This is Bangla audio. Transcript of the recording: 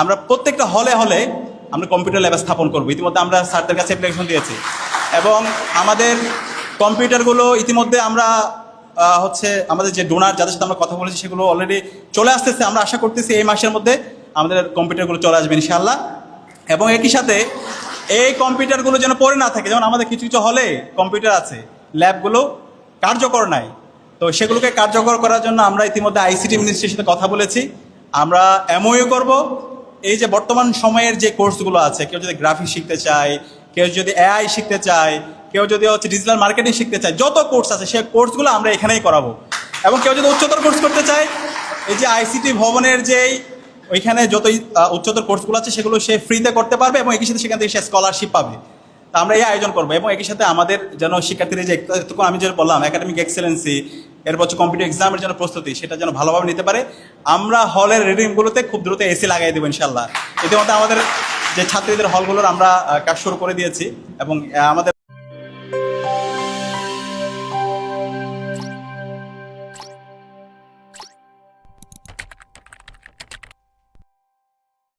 আমরা প্রত্যেকটা হলে হলে আমরা কম্পিউটার ল্যাব স্থাপন করব। ইতিমধ্যে আমরা স্যারদের কাছে অ্যাপ্লিকেশন দিয়েছি। এবং আমাদের কম্পিউটারগুলো ইতিমধ্যে আমরা হচ্ছে আমাদের যে ডোনার যাদের সাথে আমরা কথা বলেছি সেগুলো অলরেডি চলে আসতেছে। আমরা আশা করতেছি এই মাসের মধ্যে আমাদের কম্পিউটারগুলো চলে আসবে ইনশাআল্লাহ। এবং একই সাথে এই কম্পিউটারগুলো যেন পড়ে না থাকে, যেমন আমাদের কিছু কিছু হলে কম্পিউটার আছে ল্যাবগুলো কার্যকর নাই। তো সেগুলোকে কার্যকর করার জন্য আমরা ইতিমধ্যে আইসিটি মিনিস্ট্রির সাথে কথা বলেছি। আমরা এমওইউ করব। এই যে বর্তমান সময়ের যে কোর্সগুলো আছে কেউ যদি গ্রাফিক শিখতে চায় কেউ যদি এআই শিখতে চায় কেউ যদি হচ্ছে ডিজিটাল মার্কেটিং শিখতে চায় যত কোর্স আছে সেই কোর্সগুলো আমরা এখানেই করাবো। এবং কেউ যদি উচ্চতর কোর্স করতে চায় এই যে আইসিটি ভবনের যেই ওইখানে আহ, উচ্চতর কোর্সগুলো আছে সেগুলো সে ফ্রিতে করতে পারবে এবং একই সাথে সেখান থেকে সে স্কলারশিপ পাবে। তা আমরা এই আয়োজন করব এবং একই সাথে আমাদের যেন শিক্ষার্থীরা যে আমি যেটা বললাম একাডেমিক এক্সেলেন্সি এরপর হচ্ছে কম্পিউটার এক্সামের জন্য প্রস্তুতি, সেটা যেন ভালোভাবে নিতে পারে। আমরা হলের রিডিংগুলোতে খুব দ্রুত এসি লাগাই দেবো ইনশাল্লাহ ইতিমধ্যে আমাদের যে ছাত্রীদের হলগুলোর আমরা কাজ শুরু করে দিয়েছি এবং আমাদের